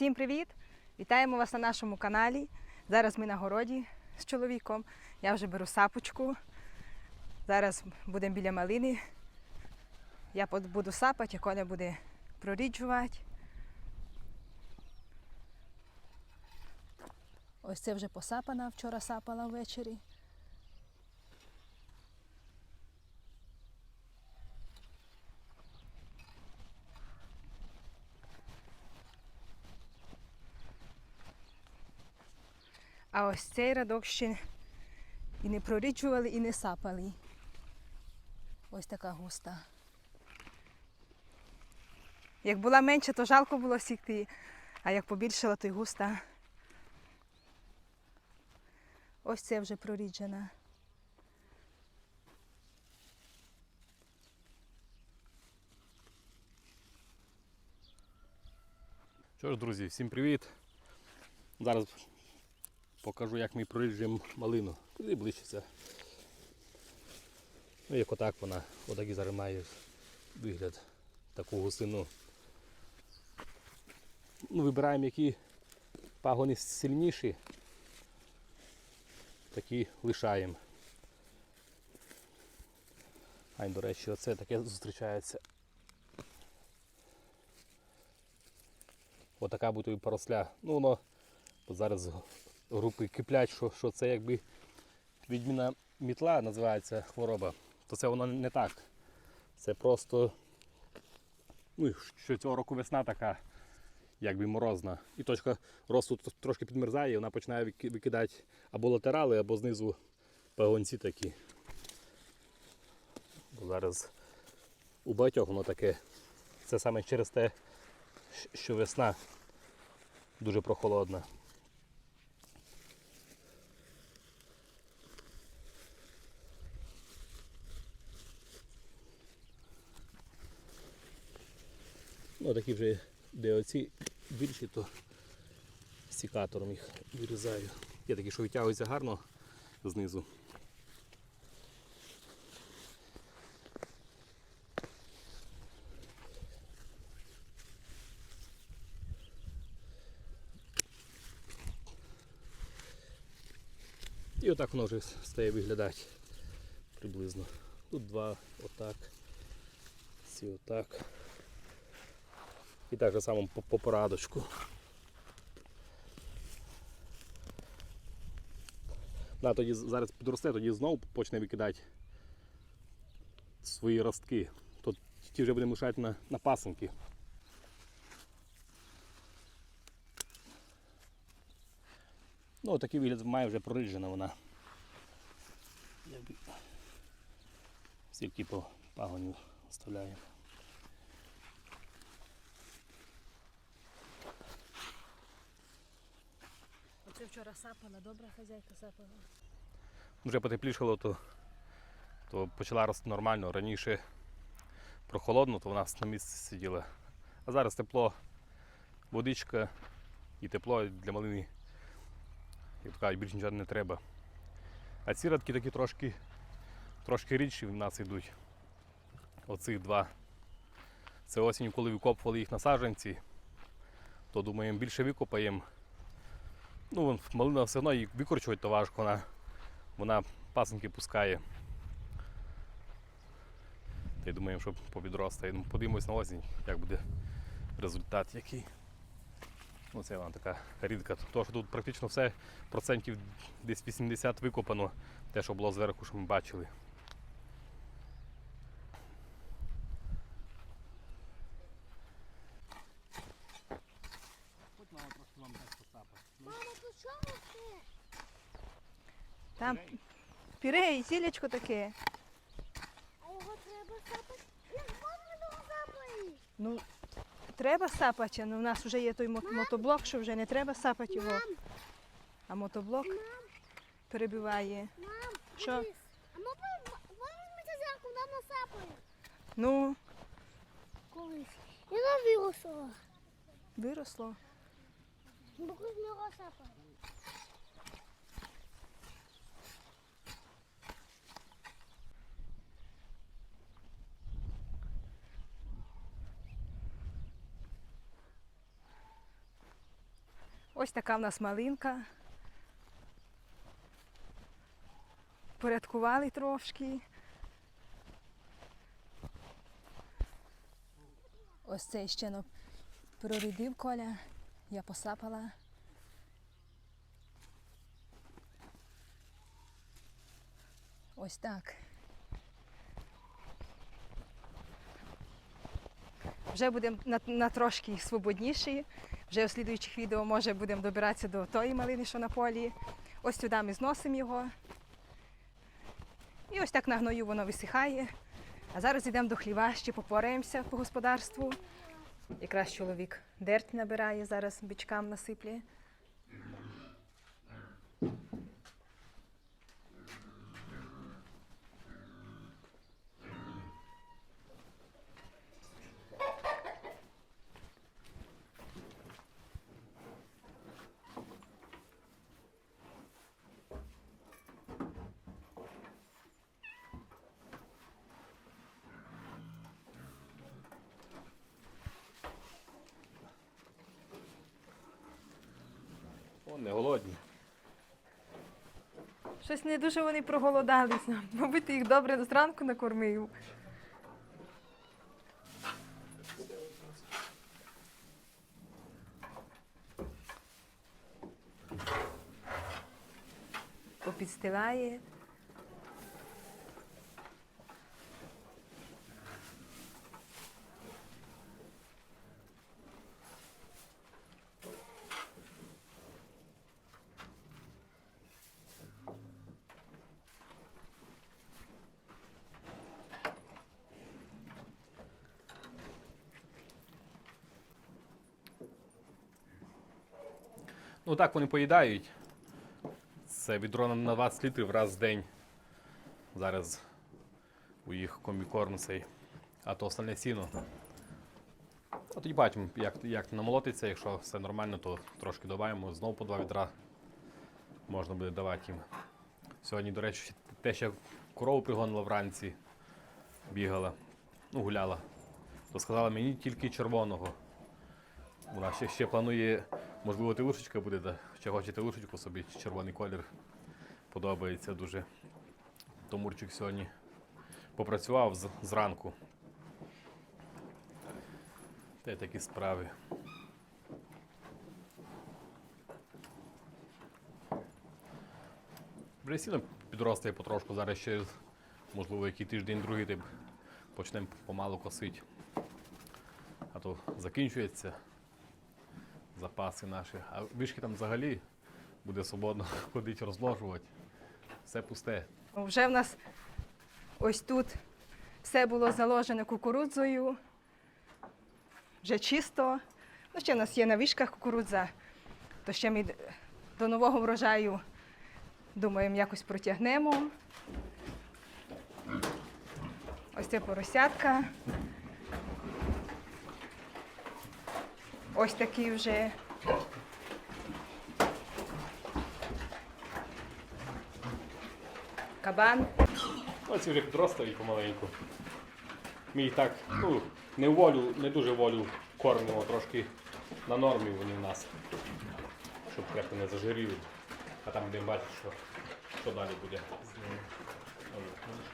Всім привіт! Вітаємо вас на нашому каналі. Зараз ми на городі з чоловіком. Я вже беру сапочку. Зараз будемо біля малини. Я буду сапати, а Коля буде проріджувати. Ось це вже посапана, вчора сапала ввечері. А ось цей радок ще і не проріджували, і не сапали. Ось така густа. Як була менша, то жалко було сікти, а як побільшала, то й густа. Ось це вже проріджена. Що ж, друзі, всім привіт. Зараз покажу, як ми проріджуємо малину. Куди ближче це. Ну, як отак вона, отак і зараз має вигляд таку густину. Ну, вибираємо, які пагони сильніші, такі лишаємо. А, до речі, оце таке зустрічається. Отака буде поросля. Ну воно зараз групи киплять, що, що це якби відміна мітла називається хвороба, то це воно не так. Це просто ну, що цього року весна така, якби морозна. І точка росту трошки підмерзає, і вона починає викидати або латерали, або знизу пагонці такі. Бо зараз у багатьох воно таке. Це саме через те, що весна дуже прохолодна. Ну, такі вже, де оці більші, то сікатором їх вирізаю. Є такі, що витягуються гарно знизу. І отак воно вже стає виглядати приблизно. Тут два отак. Ці отак. І так само по, по порадочку. Да, тоді зараз підросте, тоді знову почне викидати свої ростки. Тут ті вже будемо лишати на, на пасенки. Ну, такий вигляд має вже проріджена вона. Стільки по пагонів оставляємо. Оце вчора сапала, добра хазяйка сапала. Вже потеплішало, то, то почала рости нормально. Раніше прохолодно, то вона на місці сиділа. А зараз тепло, водичка і тепло для малини. Як кажуть, більше нічого не треба. А ці радки такі трошки, трошки рідші в нас йдуть. Оцих два. Це осінь, коли викопували їх на саджанці, то думаємо більше викопаємо. Ну, малина все одно її викорчувати то важко, вона вона пасенки пускає. Та й думаємо, що попідростає. Ну, Подивимось на осінь, як буде результат який. Ну, це вона така рідка. Тому що тут практично все процентів десь 80 викопано, те, що було зверху, що ми бачили. Хоч мама трошки вам дасть посапати. Там пюре і зілечко таке. А його треба сапати? Я ж мама його сапаю. Ну, треба сапати, але в нас вже є той мо- мотоблок, що вже не треба сапати його. Мам, А мотоблок мам, перебиває. мам, Що? дивись. А ми візьмете зяку, вона насапає. Ну, Колись. І на вірусу. виросло. Бо колись ми його сапали. Ось така в нас малинка. Порядкували трошки. Ось цей ще ну, прорядив коля, я посапала. Ось так. Вже будемо на, на трошки свободніші. Вже у слідуючих відео може будемо добиратися до тої малини, що на полі. Ось сюди ми зносимо його. І ось так на гною воно висихає. А зараз йдемо до хліва, ще попораємося по господарству. Якраз чоловік дерть набирає, зараз бичкам насиплє. Не голодні. Щось не дуже вони проголодалися. Мабуть, ти їх добре зранку накормив. Попідстилає. Ну так вони поїдають. Це відро на- на 20 літрів раз в день. Зараз у їх комікорм цей. А то остальне сіно. А тоді бачимо, як, як намолотиться, якщо все нормально, то трошки додаємо. Знову по два відра можна буде давати їм. Сьогодні, до речі, те, що корову пригонила вранці, бігала, ну, гуляла, то сказала мені тільки червоного. Вона ще, ще планує, можливо, телушечка буде, да? ще хоче телушечку собі, червоний колір. Подобається дуже. То Мурчик сьогодні попрацював з- зранку. Та й такі справи. Вже сіно підростає потрошку, зараз ще, можливо, який тиждень, другий тип почнемо помалу косити. А то закінчується запаси наші. А вишки там взагалі буде свободно ходити розложувати. Все пусте. Вже в нас ось тут все було заложено кукурудзою. Вже чисто. Ну, ще в нас є на вишках кукурудза, то ще ми до нового врожаю, думаємо, якось протягнемо. Ось це поросятка. Ось такі вже. Кабан. Ось вже підростають помаленьку. Ми їх так, ну, не волю, не дуже волю кормимо, трошки на нормі вони в нас. Щоб крепко не зажиріли. А там будемо бачити, що, що далі буде.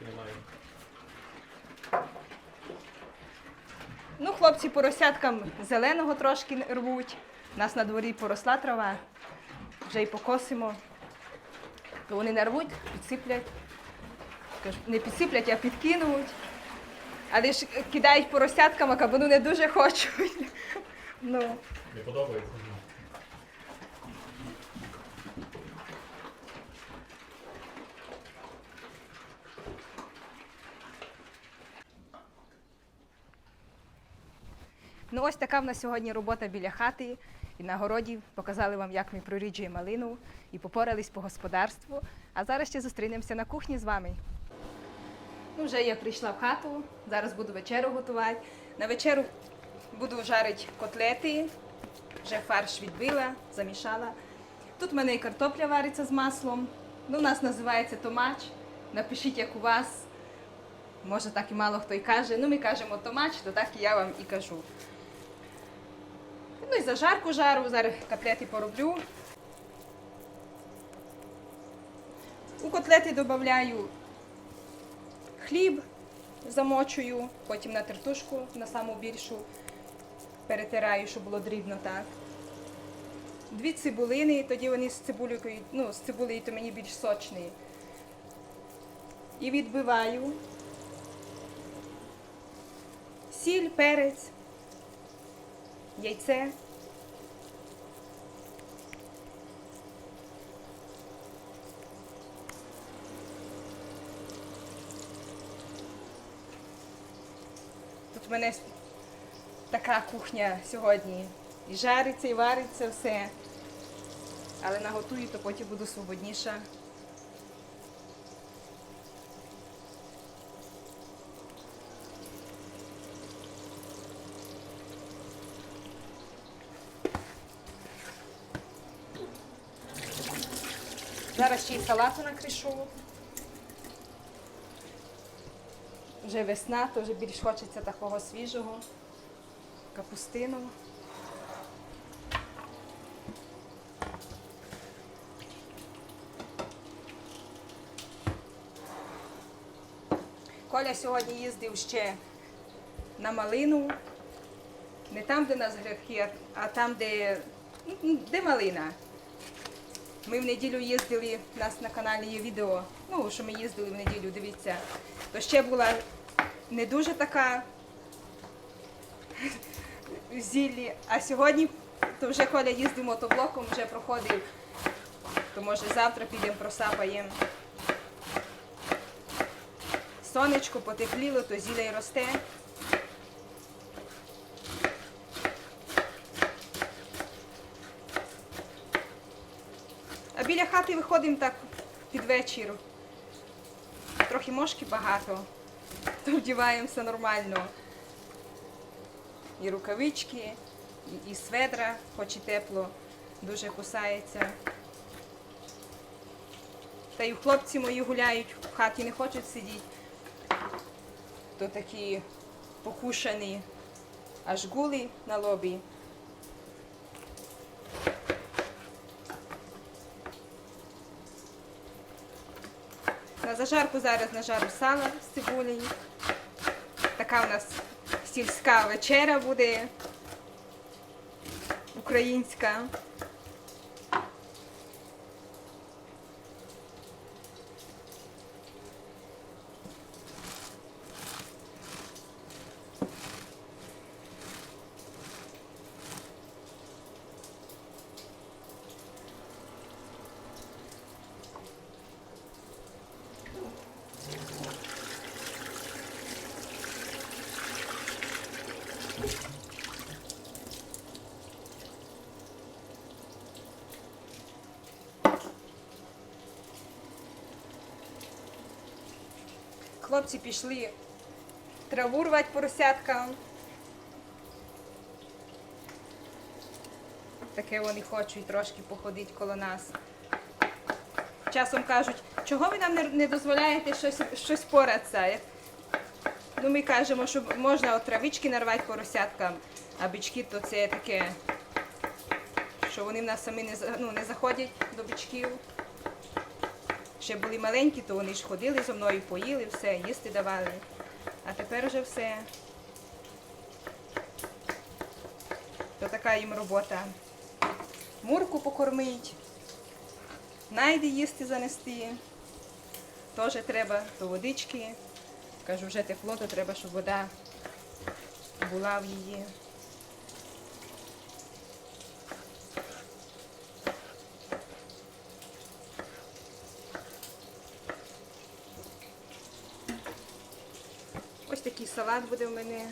Немає. Ну, хлопці поросяткам зеленого трошки рвуть. У нас на дворі поросла трава, вже й покосимо. То вони не рвуть, підсиплять. Не підсиплять, а підкинуть. Але ж кидають поросяткам, а кабану не дуже хочуть. Ну, Не подобається? Ну ось така в нас сьогодні робота біля хати. І на городі показали вам, як ми проріджуємо малину і попорались по господарству. А зараз ще зустрінемося на кухні з вами. Ну, вже я прийшла в хату, зараз буду вечерю готувати. На вечерю буду жарити котлети, вже фарш відбила, замішала. Тут в мене і картопля вариться з маслом. Ну, у нас називається томач. Напишіть, як у вас. Може, так і мало хто й каже. Ну, ми кажемо томач, то так і я вам і кажу. Ну і зажарку жару, зараз котлети пороблю. У котлети додаю хліб, замочую, потім на тертушку, на саму більшу, перетираю, щоб було дрібно так. Дві цибулини, тоді вони з цибулею, ну, з цибулею то мені більш сочні. І відбиваю. Сіль, перець, яйце. Тут в мене така кухня сьогодні. І жариться, і вариться все. Але наготую, то потім буду свободніша. Зараз ще й салату накришу. Вже весна, то вже більш хочеться такого свіжого. Капустину. Коля сьогодні їздив ще на малину. Не там, де нас грехи, а там, де, ну, де малина. Ми в неділю їздили, у нас на каналі є відео, ну, що ми їздили в неділю, дивіться. То ще була не дуже така в зіллі, а сьогодні то вже Коля їздив мотоблоком, вже проходив. То може завтра підемо просапаємо. Сонечко потепліло, то зілля й росте. Біля хати виходимо так під вечір. Трохи мошки багато, то вдіваємося нормально. І рукавички, і, і сведра, хоч і тепло, дуже кусається. Та й хлопці мої гуляють, в хаті не хочуть сидіти. То такі покушані аж гули на лобі. Зажарку зараз нажару сала з цибулею. Така у нас сільська вечеря буде українська. Хлопці пішли траву рвати поросяткам. Таке вони хочуть трошки походити коло нас. Часом кажуть, чого ви нам не, дозволяєте щось, щось поратися? Ну, ми кажемо, що можна от травички нарвати поросяткам, а бички то це таке, що вони в нас самі не, ну, не заходять до бичків. Ще були маленькі, то вони ж ходили зо мною, поїли все, їсти давали. А тепер вже все. То така їм робота. Мурку покормить, найди їсти занести. Теж треба то водички. Кажу, вже тепло, то треба, щоб вода була в її. Ось такий салат буде в мене.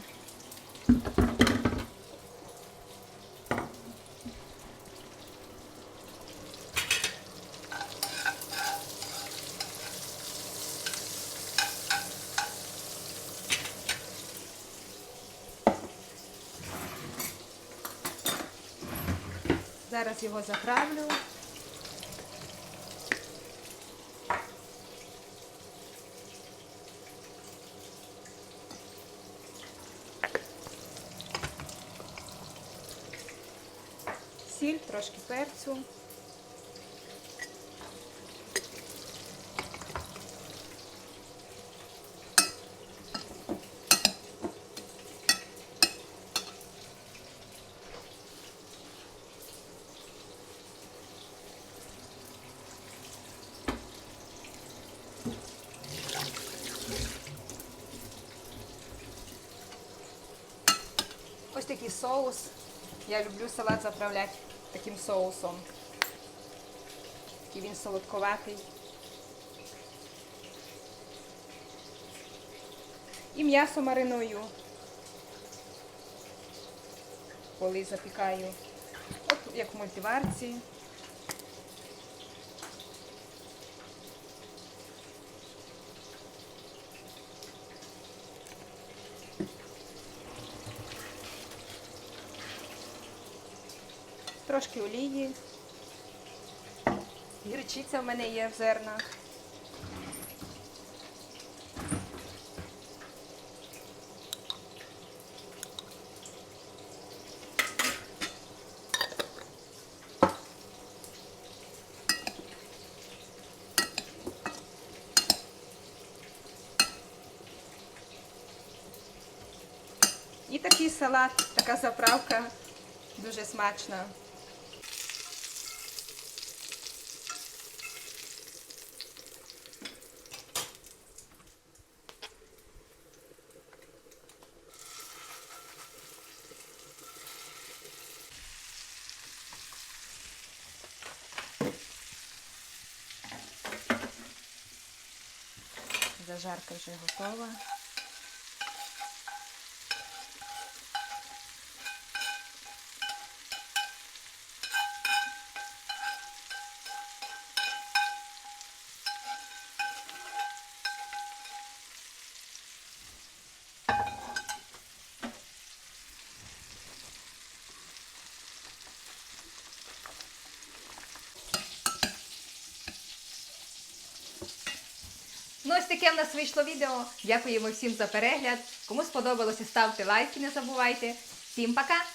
Зараз його заправлю. сіль, трошки перцю. Ось такий соус. Я люблю салат заправляти таким соусом. Такий він солодковатий. І м'ясо мариную. Коли запікаю. От як в мультиварці. Трошки олії. Гірчиця в мене є в зернах. І такий салат, така заправка дуже смачна. Зажарка вже готова. Ось таке в нас вийшло відео. Дякуємо всім за перегляд. Кому сподобалося, ставте лайки, не забувайте. Всім пока!